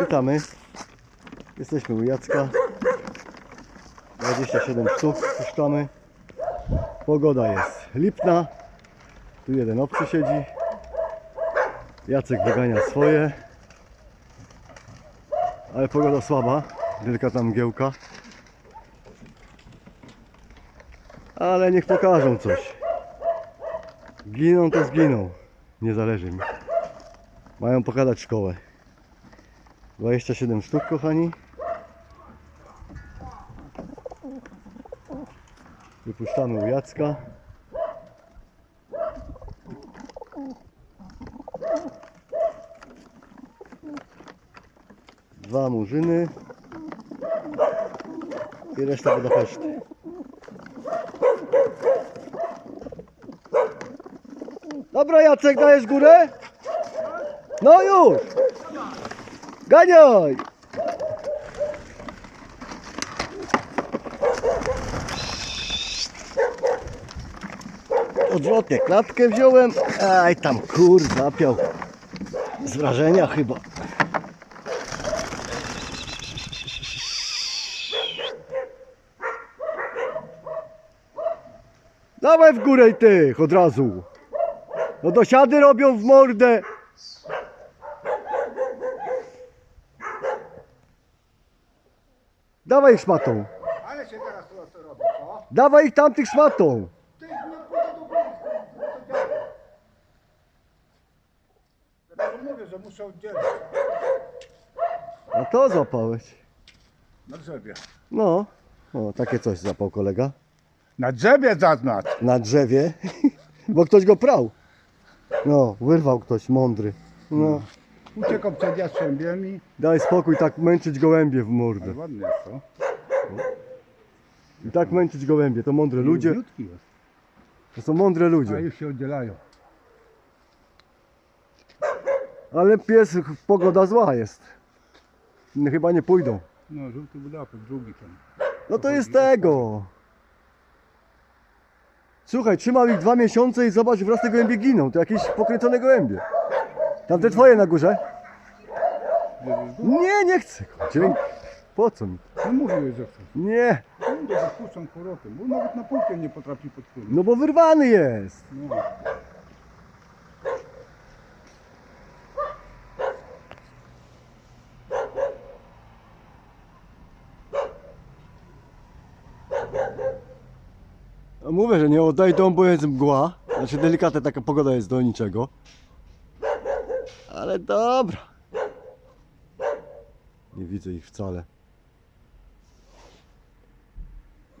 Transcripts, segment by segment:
Witamy. Jesteśmy u Jacka. 27 sztuk puszczamy. Pogoda jest lipna. Tu jeden obcy siedzi. Jacek wygania swoje. Ale pogoda słaba. Delikatna mgiełka. Ale niech pokażą coś. Giną to zginą. Nie zależy mi. Mają pokazać szkołę. 27 sztuk, kochani. Wypuszczamy u Jacka. Dwa murzyny. I reszta Budapeszty. Dobra Jacek, dajesz górę? No już! Ganiaj! Odwrotnie klatkę wziąłem. Aj tam kur zapiał. Z wrażenia chyba. Dawaj w górę i tych od razu. No dosiady robią w mordę. Dawaj ich szmatą. Ale się teraz to, to robi, co? Dawaj ich tamtych szmatą. Ty nie pójdę do? Dlatego mówię, że muszę oddzielić. A to złapałeś. Na drzewie. No. O, takie coś złapał kolega. Na drzewie zaznacz. Na drzewie. Bo ktoś go prał. No, wyrwał ktoś mądry. No. Uciekał przed jastrzębiem i... Daj spokój, tak męczyć gołębie w Ale mordę. ładny jest, co? I tak męczyć gołębie, to mądre ludzie. Jest. To są mądre A ludzie. już się oddzielają. Ale pies, pogoda zła jest. No, Chyba nie pójdą. No, żółty Budapeszt, drugi ten. No to jest tego. Słuchaj, trzymał ich dwa miesiące i zobacz, wraz te gołębie giną. To jakieś pokręcone gołębie. Tamte twoje na górze? Nie, nie chcę. Dzięki. Po co mi? No mówiłeś, że chcesz. Nie. Kurde, zapuszczam powrotem, bo nawet na półkę nie potrafi podpłynąć. No bo wyrwany jest. No. No mówię, że nie oddaj dom, bo jest mgła. Znaczy delikatna taka pogoda jest do niczego. Ale dobra. Nie widzę ich wcale.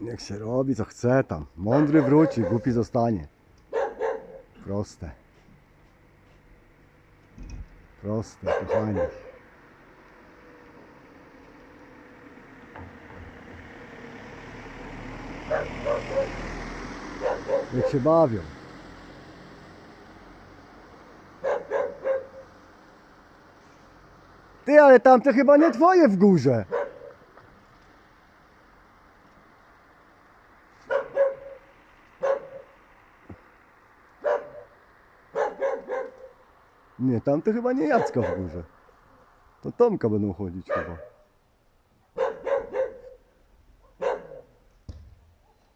Niech się robi co chce tam. Mądry wróci, głupi zostanie. Proste. Proste, kochani. Niech się bawią. Ty, ale tamte chyba nie twoje w górze. Nie, tamte chyba nie Jacka w górze. To Tomka będą chodzić chyba.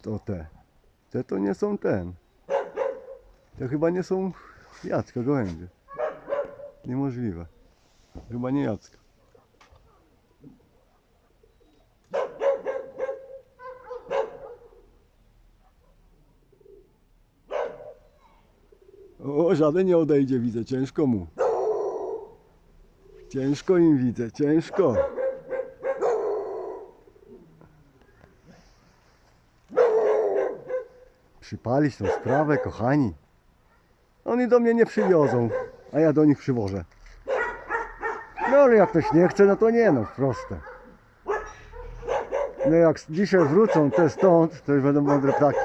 To te. Te to nie są ten. Te chyba nie są Jacka gołębie. Niemożliwe. Chyba nie Jacka. O, żaden nie odejdzie, widzę, ciężko mu. Ciężko im widzę, ciężko. Przypalić tą sprawę, kochani. Oni do mnie nie przywiozą, a ja do nich przywożę. No ale jak ktoś nie chce, no to nie no, proste. No jak dzisiaj wrócą te stąd, to już będą mądre ptaki.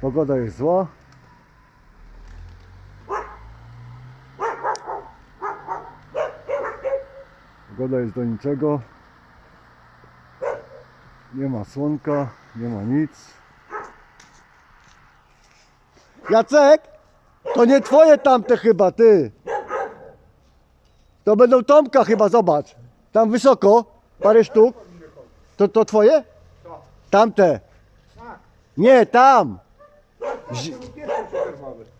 Pogoda jest zła. Pogoda jest do niczego. Nie ma słonka, nie ma nic. Jacek! To nie twoje tamte chyba, ty! To będą Tomka chyba, zobacz. Tam wysoko, parę sztuk. To, to twoje? Tamte. Nie, tam. Zi-.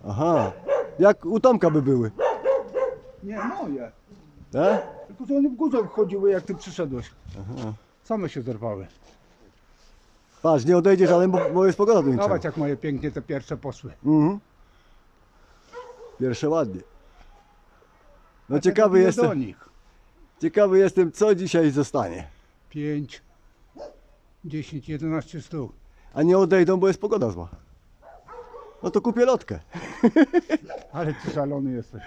Aha. Jak u Tomka by były. Nie, moje. Tak? Tylko że one w górze chodziły jak ty przyszedłeś. Aha. Same się zerwały. Patrz, nie odejdziesz, ale bo, bo jest pogoda do niczego. Zobacz jak moje pięknie te pierwsze poszły. Mhm. Pierwsze ładnie. No ciekawy nie jestem, do nich. ciekawy jestem, co dzisiaj zostanie. 5, 10, 11 sztuk. A nie odejdą, bo jest pogoda zła. No to kupię lotkę. Ale ty szalony jesteś.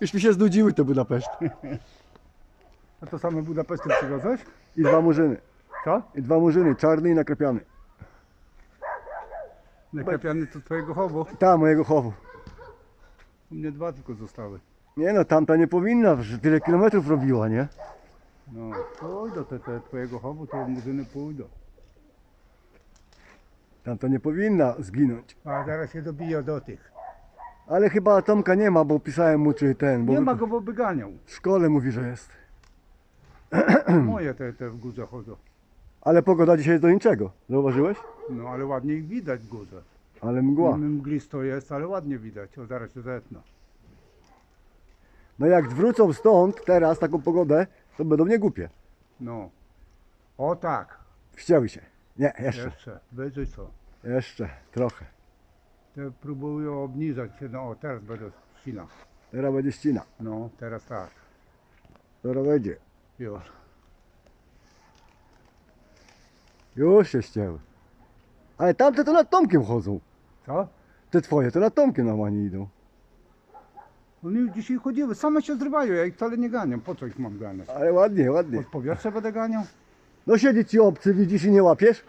Już mi się znudziły te Budapeszty. A to same Budapeszty przywiozłeś? I dwa murzyny. Co? I dwa murzyny, czarny i nakrepiany. Naklepiany to twojego chowu. Ta, mojego chowu. U mnie dwa tylko zostały. Nie no, tamta nie powinna, że tyle kilometrów robiła, nie? No, pójdą te, te twojego chowu, to murzyny pójdą. Tamta nie powinna zginąć. A zaraz się dobija do tych. Ale chyba Tomka nie ma, bo pisałem mu czy ten, bo Nie ma go, bo by ganiał. w szkole mówi, że jest. Moje te, te w górze chodzą. Ale pogoda dzisiaj jest do niczego. Zauważyłeś? No ale ładnie ich widać w górze. Ale mgła. Mglisto jest, ale ładnie widać. O, zaraz się zetnę. No jak wrócą stąd teraz taką pogodę, to będą nie głupie. No. O tak. Wścięły się. Nie, jeszcze. Jeszcze. Wyżej co? Jeszcze trochę. Te próbują obniżać się. No o, teraz będę ścina. Teraz będzie ścina. No, teraz tak. Teraz będzie. Już. Już się ścięły. Ale tamte to nad Tomkiem chodzą. Co? Te twoje to nad Tomkiem normalnie idą. Już dzisiaj chodziły, same się zrywają, ja ich wcale nie ganiam. Po co ich mam ganiać? Ale ładnie, ładnie. Od powietrza będę ganiał? No siedzi ci obcy, widzisz i nie łapiesz?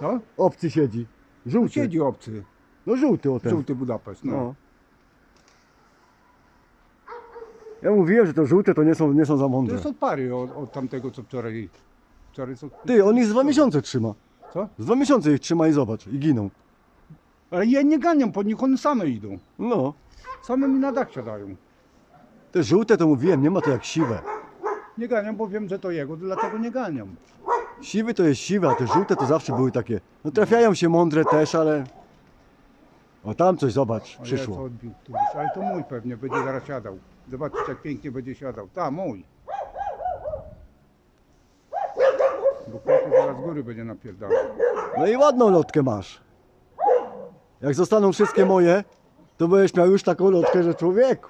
Co? Obcy siedzi. Tu Żółty. siedzi obcy. No żółty o ten. Żółty Budapeszt, no. No. Ja mówiłem, że to żółte to nie są, nie są za To mądre. jest od pary, od, od tamtego co wczoraj. Wczoraj co? Ty, on ich z dwa miesiące trzyma. Co? Z dwa miesiące ich trzyma i zobacz, i giną. Ale ja nie ganiam po nich, one same idą. No. Same mi na dach siadają. Te żółte to mówiłem, nie ma to jak siwe. Nie ganiam, bo wiem, że to jego, dlatego nie ganiam. Siwy to jest siwe, a te żółte to zawsze były takie. No trafiają się mądre też, ale. O tam coś zobacz, O, przyszło. odbił któryś, ale to mój pewnie będzie zaraz siadał. Zobaczcie jak pięknie będzie siadał. Ta, mój. Bo kotu zaraz z góry będzie napierdalał. No i ładną lotkę masz. Jak zostaną wszystkie moje, to będziesz miał już taką lotkę, że człowieku.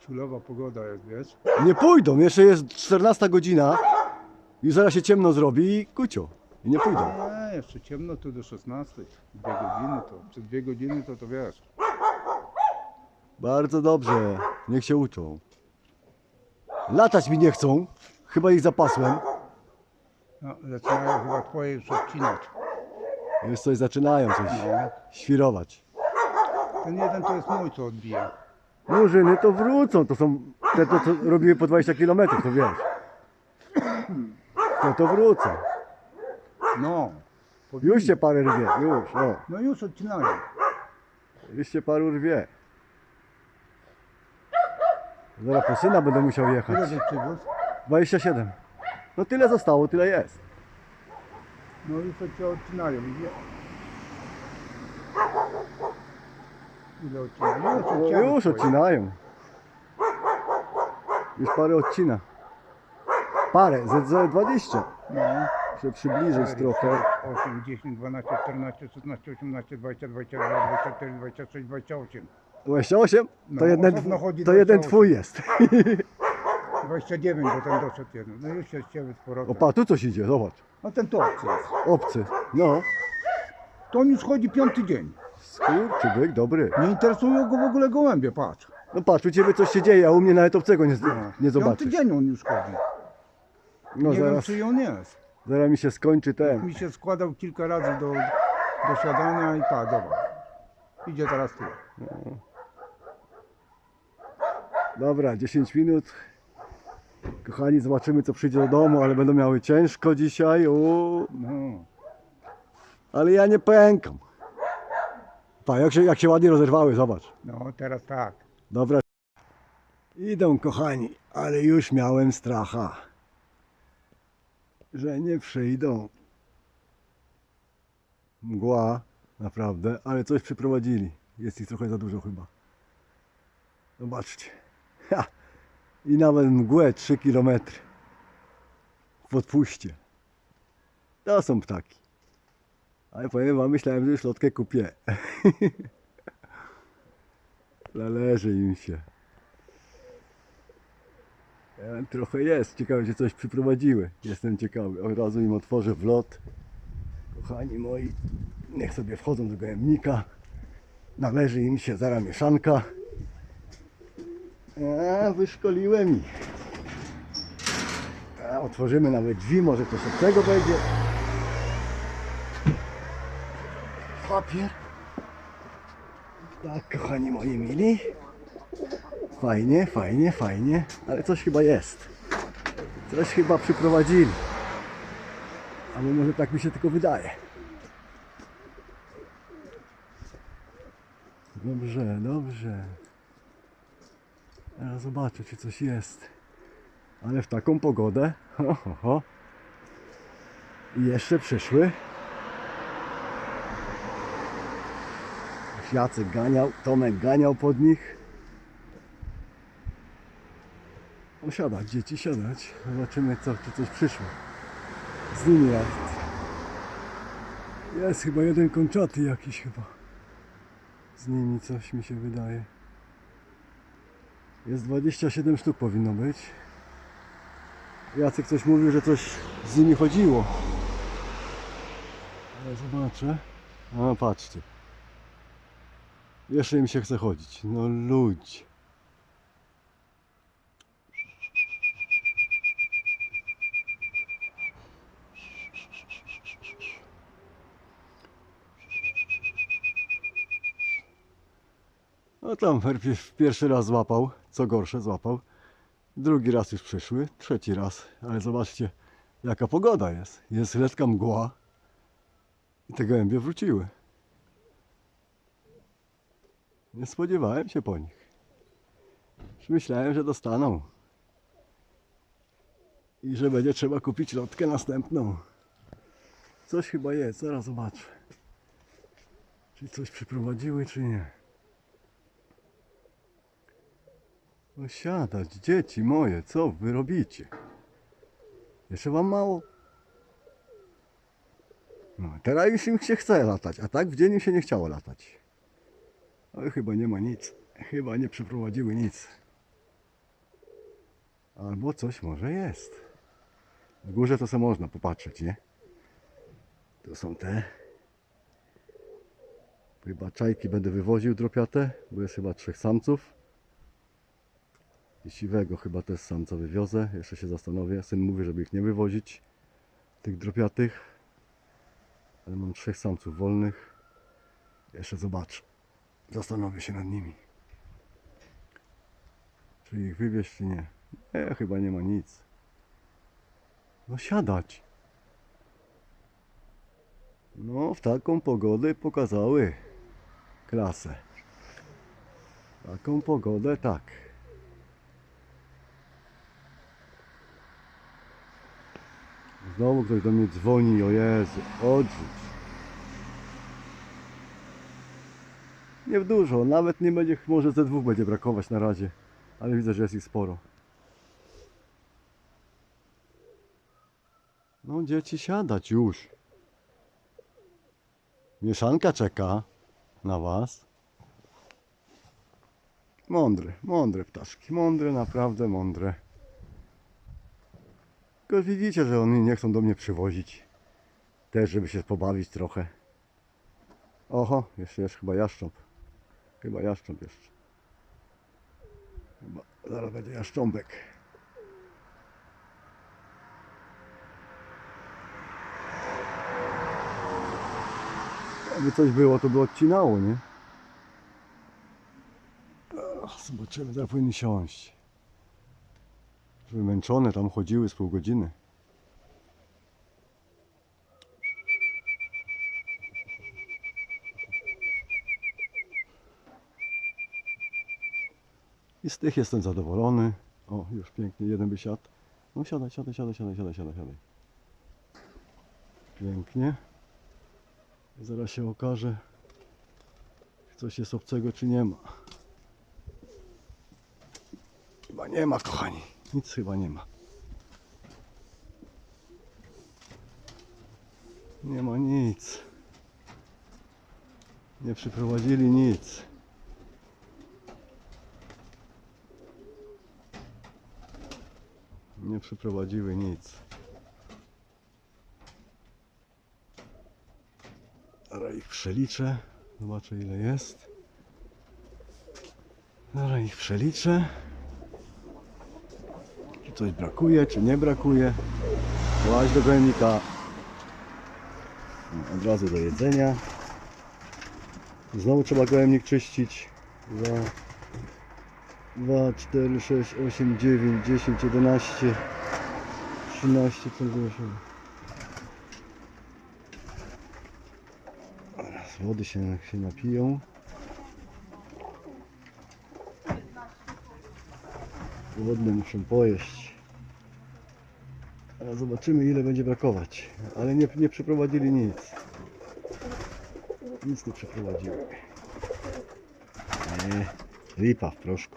Czulowa pogoda jest, wiesz? Nie pójdą, jeszcze jest 14 godzina i zaraz się ciemno zrobi i kucio. I nie pójdą. Nie, jeszcze ciemno tu do 16. Dwie godziny to. Przez dwie godziny to to wiesz. Bardzo dobrze, niech się uczą. Latać mi nie chcą, chyba ich zapasłem. No, zaczynają chyba twoje już odcinać. Już coś zaczynają coś No. świrować. Ten jeden to jest mój, co odbija. Murzyny to wrócą, to są te, to, co robiły po 20 km, to wiesz. To to wrócą. No. Już się parę rwie, już, o. No już odcinają. Już się paru rwie. Zaraz po syna będę musiał Ile jechać. żeś przywiózł? 27. No tyle zostało, tyle jest. No już to cię odcinają. Ile, odcinają? Już No już odcinają. Już parę odcina. Parę, ze 20. No. Się przybliżyć 4, trochę. 8, 10, 12, 14, 16, 18, 20, 22, 24, 26, 28. 28? To No, jeden, osobno chodzi to jeden 28. twój jest. 29, bo ten doszedł jeden. No już się ścięły z powrotem. Opa, tu coś idzie, zobacz. No ten to obcy jest. Obcy. No. To on już chodzi piąty dzień. Skurczybyk, dobry. Nie interesują go w ogóle gołębie, patrz. No patrz, u ciebie coś się dzieje, a u mnie nawet obcego nie, nie Piąty zobaczysz. dzień on już chodzi. No nie wiem zaraz, czy on jest. zaraz mi się skończy ten. Mi się składał kilka razy do, do siadania i tak, dobra. Idzie teraz tu. Dobra, 10 minut. Kochani, zobaczymy co przyjdzie do domu, ale będą miały ciężko dzisiaj. Uuu. No. Ale ja nie pękam. Pa, jak się, jak się ładnie rozerwały, zobacz. No teraz tak. Dobra. Idą kochani, ale już miałem stracha, że nie przyjdą. Mgła, naprawdę, ale coś przyprowadzili. Jest ich trochę za dużo chyba. Zobaczcie. Ha! I nawet mgłę 3 km w odpuście. To są ptaki. Ale powiem wam, myślałem, że już lotkę kupię. Należy im się. Trochę jest. Ciekawe, czy coś przyprowadziły. Jestem ciekawy. Od razu im otworzę wlot. Kochani moi, niech sobie wchodzą do gojemnika. Należy im się zara mieszanka. Wyszkoliłem ich. A, otworzymy nawet drzwi, może coś od tego będzie. Papier. Tak, kochani moi mili. Fajnie, fajnie, fajnie, ale coś chyba jest. Coś chyba przyprowadzili. Albo może tak mi się tylko wydaje. Dobrze, dobrze. Teraz zobaczę, czy coś jest. Ale w taką pogodę. Ho, ho, ho. I jeszcze przyszły. Jacek ganiał, Tomek ganiał pod nich. No siadać, dzieci, siadać. Zobaczymy, co, czy coś przyszło. Z nimi jest. Jest chyba jeden kończaty jakiś chyba. Z nimi coś mi się wydaje. Jest 27 sztuk powinno być. Jacek coś mówił, że coś z nimi chodziło. Ale zobaczę. A patrzcie. Jeszcze im się chce chodzić. No ludzi. Tam pierwszy raz złapał, co gorsze złapał. Drugi raz już przyszły, trzeci raz, ale zobaczcie jaka pogoda jest. Jest lekka mgła i te gołębie wróciły. Nie spodziewałem się po nich. Myślałem, że dostaną. I że będzie trzeba kupić lotkę następną. Coś chyba jest, zaraz zobaczę. Czy coś przyprowadziły, czy nie. No siadać, dzieci moje, co wy robicie? Jeszcze wam mało? No, teraz już im się chce latać, a tak w dzień im się nie chciało latać. Ale chyba nie ma nic. Chyba nie przeprowadziły nic. Albo coś może jest. W górze to sobie można popatrzeć, nie? To są te. Chyba czajki będę wywoził dropiate, bo jest chyba trzech samców. I siwego chyba też samca wywiozę. Jeszcze się zastanowię. Syn mówi, żeby ich nie wywozić. Tych dropiatych. Ale mam trzech samców wolnych. Jeszcze zobaczę. Zastanowię się nad nimi. Czy ich wywieźć, czy nie. Nie, chyba nie ma nic. No siadać. No, w taką pogodę pokazały klasę. Taką pogodę tak. Znowu ktoś do mnie dzwoni, o Jezu, odrzuć. Nie w dużo, nawet nie będzie, może ze dwóch będzie brakować na razie, ale widzę, że jest ich sporo. No dzieci siadać już. Mieszanka czeka na was. Mądre, mądre ptaszki, mądre, naprawdę mądre. Tylko widzicie, że oni nie chcą do mnie przywozić. Też, żeby się pobawić trochę. Oho, jeszcze jest chyba jaszcząb. Chyba jaszcząb jeszcze. Chyba zaraz będzie jaszcząbek. Jakby coś było, to by odcinało, nie? Zobaczymy, zaraz powinny siąść. Wymęczone tam chodziły z pół godziny. I z tych jestem zadowolony. O, już pięknie, jeden by siadł. No siadaj, siadaj, siadaj, siadaj, siadaj, siadaj, siadaj. Pięknie. Zaraz się okaże, coś jest obcego czy nie ma. Chyba nie ma, kochani. Nic chyba nie ma. Nie ma nic. Nie przyprowadzili nic. Nie przyprowadziły nic. Zaraz ich przeliczę. Zobaczę ile jest. Zaraz ich przeliczę. Czy coś brakuje, czy nie brakuje. Właź do gojemnika. Od razu do jedzenia. Znowu trzeba gojemnik czyścić. Za 2, 4, 6, 8, 9, 10, 11, 13, 14. Teraz wody się, się napiją. Głodne muszą pojeść. Teraz zobaczymy ile będzie brakować. Ale nie, nie przeprowadzili nic. Nic nie przeprowadzili. Nie, lipa w proszku.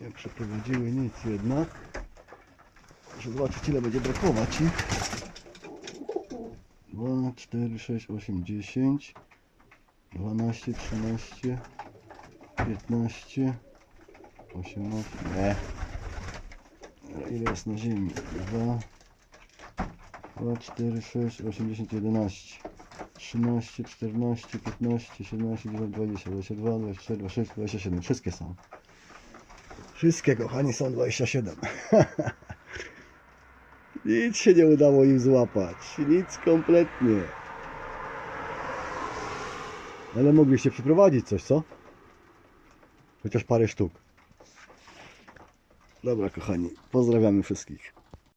Nie przeprowadziły nic jednak. Muszę zobaczyć ile będzie brakować ich. 2, 4, 6, 8, 10, 12, 13, 15, 18, nie. Ile jest na ziemi? 2, 2, 4, 6, 8, 10, 11, 13, 14, 15, 17, 19, 20, 22, 24, 26, 27. Wszystkie są. Wszystkie kochani są 27. Nic się nie udało im złapać. Nic kompletnie. Ale mogliście przyprowadzić coś, co? Chociaż parę sztuk. Dobra kochani, pozdrawiamy wszystkich.